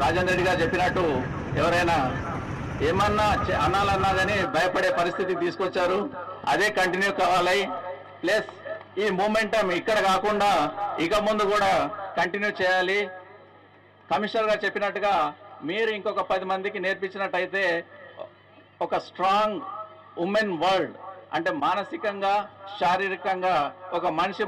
రాజేంద్ర రెడ్డి గారు చెప్పినట్టు ఎవరైనా ఏమన్నా చే- అనాలన్నా కానీ భయపడే పరిస్థితి తీసుకొచ్చారు. అదే కంటిన్యూ కావాలి. ప్లస్ ఈ మూమెంటం ఇక్కడ కాకుండా ఇక ముందు కూడా కంటిన్యూ చేయాలి. కమిషనర్ గారు చెప్పినట్టుగా మీరు ఇంకొక పది మందికి నేర్పించినట్టయితే ఒక స్ట్రాంగ్ ఉమెన్ వరల్డ్ అంటే మానసికంగా శారీరకంగా ఒక మనిషి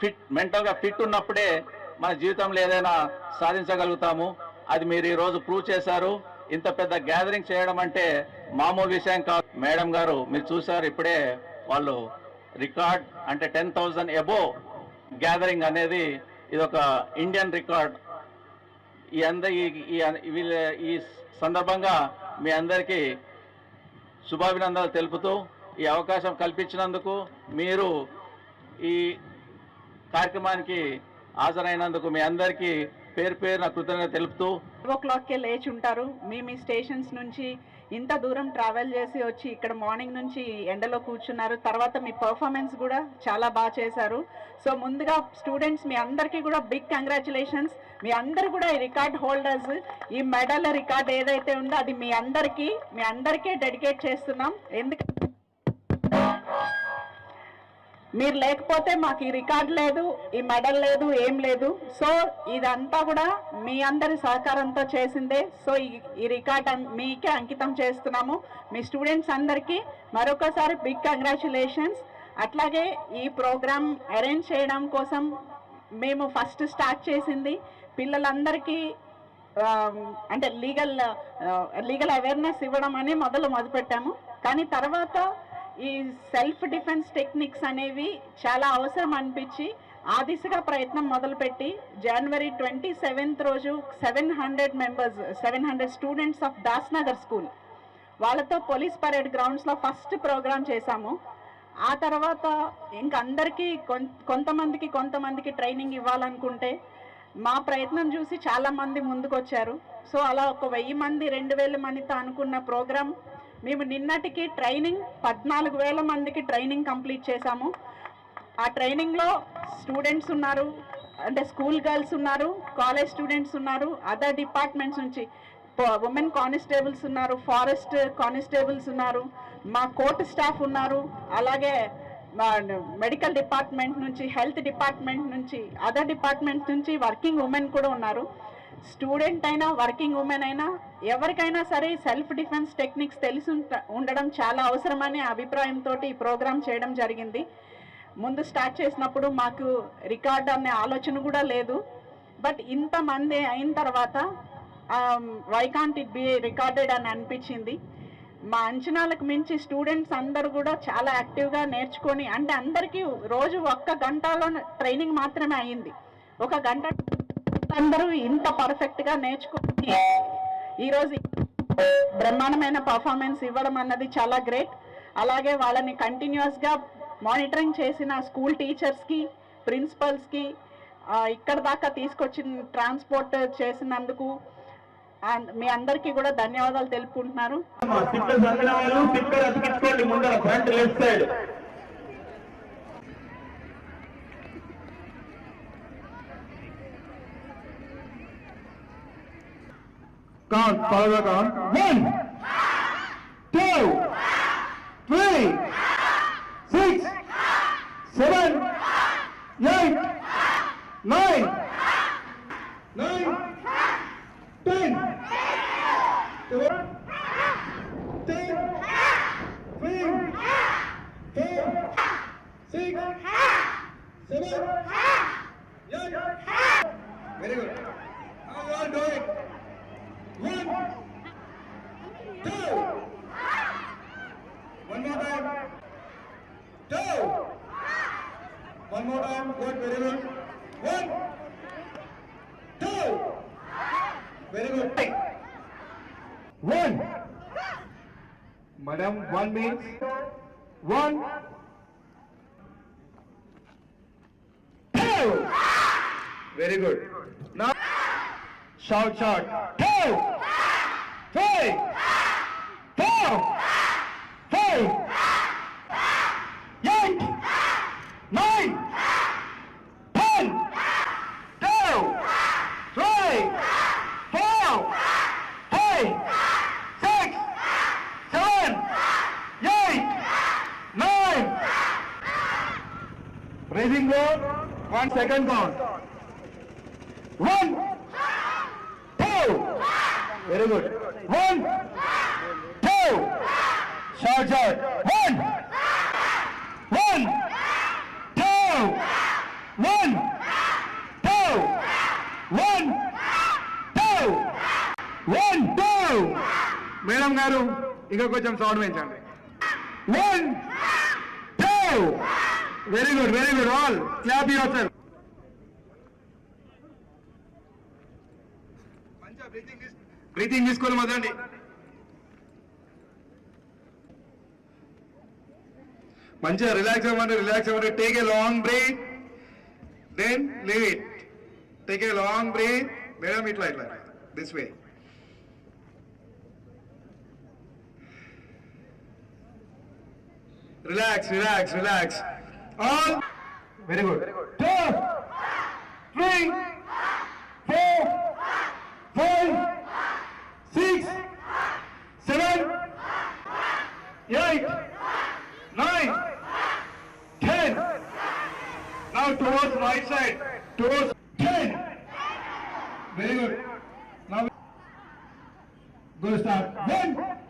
ఫిట్ మెంటల్గా ఫిట్ ఉన్నప్పుడే మన జీవితంలో ఏదైనా సాధించగలుగుతాము. అది మీరు ఈ రోజు ప్రూవ్ చేశారు. ఇంత పెద్ద గ్యాదరింగ్ చేయడం అంటే మామూలు విషయం కాదు. మేడం గారు మీరు చూసారు ఇప్పుడే వాళ్ళు రికార్డ్ అంటే టెన్ థౌజండ్ ఎబో గ్యాదరింగ్ అనేది ఇది ఒక ఇండియన్ రికార్డ్ ఈ అంద ఈ వీళ్ళ ఈ సందర్భంగా మీ అందరికీ శుభాభినందనలు తెలుపుతూ ఈ అవకాశం కల్పించినందుకు మీరు ఈ కార్యక్రమానికి హాజరైనందుకు మీ అందరికీ పేరు పేరున కృతజ్ఞత తెలుపుతూ ఓ క్లాక్కే లేచి ఉంటారు. మీ మీ స్టేషన్స్ నుంచి ఇంత దూరం ట్రావెల్ చేసి వచ్చి ఇక్కడ మార్నింగ్ నుంచి ఎండలో కూర్చున్నారు. తర్వాత మీ పర్ఫార్మెన్స్ కూడా చాలా బాగా చేశారు. సో ముందుగా స్టూడెంట్స్ మీ అందరికీ కూడా బిగ్ కంగ్రాచులేషన్స్ మీ అందరు కూడా ఈ రికార్డ్ హోల్డర్స్ ఈ మెడల్ రికార్డ్ ఏదైతే ఉందో అది మీ అందరికీ మీ అందరికీ డెడికేట్ చేస్తున్నాం. ఎందుకంటే మీరు లేకపోతే మాకు ఈ రికార్డ్ లేదు ఈ మెడల్ లేదు ఏం లేదు. సో ఇదంతా కూడా మీ అందరి సహకారంతో చేసిందే. సో ఈ- ఈ రికార్డ్ అన్- మీకే అంకితం చేస్తున్నాము. మీ స్టూడెంట్స్ అందరికీ మరొకసారి బిగ్ కంగ్రాచులేషన్స్. అట్లాగే ఈ ప్రోగ్రామ్ అరేంజ్ చేయడం కోసం మేము ఫస్ట్ స్టార్ట్ చేసింది పిల్లలందరికీ అంటే లీగల్ లీగల్ అవేర్నెస్ ఇవ్వడం అని మొదలు మొదలుపెట్టాము. కానీ తర్వాత ఈ సెల్ఫ్ డిఫెన్స్ టెక్నిక్స్ అనేవి చాలా అవసరం అనిపించి ఆ దిశగా ప్రయత్నం మొదలుపెట్టి జనవరి ట్వంటీ సెవెంత్ రోజు seven hundred members seven hundred students of Dasnagar school వాళ్ళతో పోలీస్ పరేడ్ గ్రౌండ్స్లో ఫస్ట్ ప్రోగ్రామ్ చేశాము. ఆ తర్వాత ఇంక అందరికీ కొంతమందికి కొంతమందికి ట్రైనింగ్ ఇవ్వాలనుకుంటే మా ప్రయత్నం చూసి చాలామంది ముందుకొచ్చారు. సో అలా ఒక వెయ్యి మంది రెండు వేల మందితో అనుకున్న ప్రోగ్రామ్ మేము నిన్నటికి ట్రైనింగ్ పద్నాలుగు వేల మందికి ట్రైనింగ్ కంప్లీట్ చేశాము. ఆ ట్రైనింగ్లో స్టూడెంట్స్ ఉన్నారు అంటే స్కూల్ గర్ల్స్ ఉన్నారు కాలేజ్ స్టూడెంట్స్ ఉన్నారు అదర్ డిపార్ట్మెంట్స్ నుంచి ఉమెన్ కానిస్టేబుల్స్ ఉన్నారు ఫారెస్ట్ కానిస్టేబుల్స్ ఉన్నారు మా కోర్టు స్టాఫ్ ఉన్నారు అలాగే మెడికల్ డిపార్ట్మెంట్ నుంచి హెల్త్ డిపార్ట్మెంట్ నుంచి అదర్ డిపార్ట్మెంట్ నుంచి వర్కింగ్ ఉమెన్ కూడా ఉన్నారు. స్టూడెంట్ అయినా వర్కింగ్ ఉమెన్ అయినా ఎవరికైనా సరే సెల్ఫ్ డిఫెన్స్ టెక్నిక్స్ తెలిసి ఉండడం చాలా అవసరమనే అభిప్రాయంతో ఈ ప్రోగ్రామ్ చేయడం జరిగింది. ముందు స్టార్ట్ చేసినప్పుడు మాకు రికార్డ్ అనే ఆలోచన కూడా లేదు. బట్ ఇంతమంది అయిన తర్వాత why can't it be recorded అని అనిపించింది. మా అంచనాలకు మించి స్టూడెంట్స్ అందరూ కూడా చాలా యాక్టివ్గా నేర్చుకొని అంటే అందరికీ రోజు ఒక్క గంటలో ట్రైనింగ్ మాత్రమే అయ్యింది ఒక గంట అందరూ ఇంత పర్ఫెక్ట్గా నేర్చుకొని ఈరోజు బ్రహ్మాండమైన పర్ఫార్మెన్స్ ఇవ్వడం అన్నది చాలా గ్రేట్ అలాగే వాళ్ళని కంటిన్యూస్గా మానిటరింగ్ చేసిన స్కూల్ టీచర్స్కి ప్రిన్సిపల్స్కి ఇక్కడ దాకా తీసుకొచ్చిన ట్రాన్స్పోర్ట్ చేసినందుకు అండ్ మీ అందరికి కూడా ధన్యవాదాలు తెలుపుకుంటున్నారు Count, follow the count. One, two, three, six, seven, eight, nine, nine, ten. Eleven, ten, nine, four, six, seven, eight. Very good. Now you all do it. One, two. One more. Two. One more. Good. Very good. One, two. Very good. One. Madam, one means one. Two. Very good. Now, shout, shout. Two, Hey! Four! Five! Eight! Nine! Ten! Two! Three! Four! Five! Six! Seven! Eight! Nine! Raising road, one second count. One! Very good. One, two. Short, short. One, one, two, one, two, one, two, one, two. Madam గారు ఇంకా కొంచెం sound పెంచండి one two very good very good all clap yourself breathing తీసుకొని మొదలండి మంచిగా relax అవ్వండి relax అవ్వండి. Take a long break then leave it take a long break madam ఇట్లా ఇట్లా this way relax relax relax all very good two three four five six, seven, eight, nine, ten. Now towards right side, towards ten. Very good. Now good start. One.